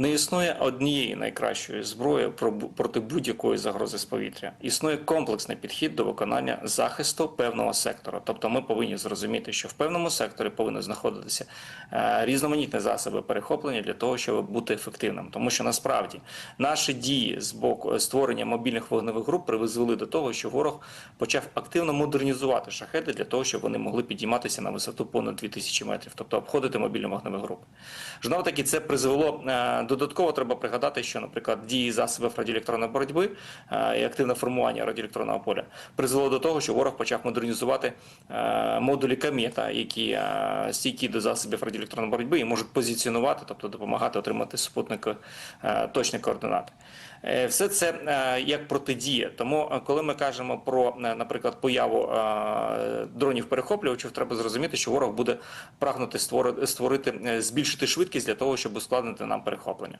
Не існує однієї найкращої зброї про- проти будь-якої загрози з повітря. Існує комплексний підхід до виконання захисту певного сектору. Тобто, ми повинні зрозуміти, що в певному секторі повинні знаходитися е, різноманітні засоби перехоплення для того, щоб бути ефективним. Тому що насправді наші дії з боку створення мобільних вогневих груп призвели до того, що ворог почав активно модернізувати шахеди для того, щоб вони могли підійматися на висоту понад 2000 метрів, тобто обходити мобільні вогневі групи. Знову таки, це призвело е, додатково. Треба пригадати, що, наприклад, дії засобів радіоелектронної боротьби е, і активне формування радіоелектронного поля призвело до того, що ворог почав модернізувати е, модулі камета, які е, стійкі до засобів радіоелектронної боротьби і можуть позиціонувати, тобто допомагати отримати супутнику е, точні координати. Все це як протидія. Тому, коли ми кажемо про, наприклад, появу е, дронів перехоплювачів, треба зрозуміти, що ворог буде прагнути створити, збільшити швидкість для того, щоб ускладнити нам перехоплення. вкраплення.